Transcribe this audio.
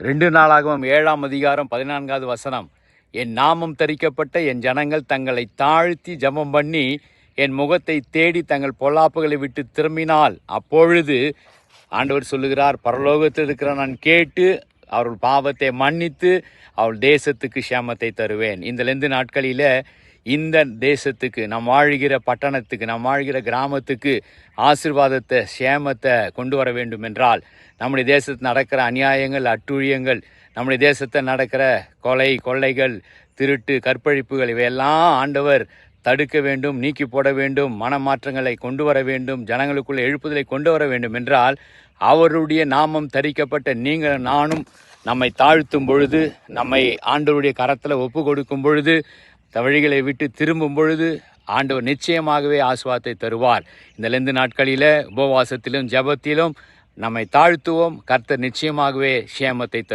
ரெண்டு நாளாகவும் ஏழாம் அதிகாரம் பதினான்காவது வசனம் என் நாமம் தரிக்கப்பட்ட என் ஜனங்கள் தங்களை தாழ்த்தி ஜபம் பண்ணி என் முகத்தை தேடி தங்கள் பொல்லாப்புகளை விட்டு திரும்பினால் அப்பொழுது ஆண்டவர் சொல்லுகிறார் பரலோகத்தில் இருக்கிற நான் கேட்டு அவர்கள் பாவத்தை மன்னித்து அவள் தேசத்துக்கு சேமத்தை தருவேன். இந்த லெந்து நாட்களில் இந்த தேசத்துக்கு நாம் வாழ்கிற பட்டணத்துக்கு நாம் வாழ்கிற கிராமத்துக்கு ஆசிர்வாதத்தை சேமத்தை கொண்டு வர வேண்டும் என்றால் நம்முடைய தேசத்தில் நடக்கிற அநியாயங்கள் அட்டுழியங்கள் நம்முடைய தேசத்தில் நடக்கிற கொலை கொள்ளைகள் திருட்டு கற்பழிப்புகள் இவையெல்லாம் ஆண்டவர் தடுக்க வேண்டும் நீக்கி போட வேண்டும் மனமாற்றங்களை கொண்டு வர வேண்டும் ஜனங்களுக்குள்ள எழுப்புதலை கொண்டு வர வேண்டும் என்றால் அவருடைய நாமம் தரிக்கப்பட்ட நீங்கள் நானும் நம்மை தாழ்த்தும் பொழுது நம்மை ஆண்டவருடைய கரத்தில் ஒப்பு கொடுக்கும் பொழுது தவழிகளை விட்டு திரும்பும் பொழுது ஆண்டவர் நிச்சயமாகவே ஆசுவாத்தை தருவார். இந்த லெந்து நாட்களில் உபவாசத்திலும் ஜெபத்திலும் நம்மை தாழ்த்துவோம். கர்த்தர் நிச்சயமாகவே சேமத்தை தரு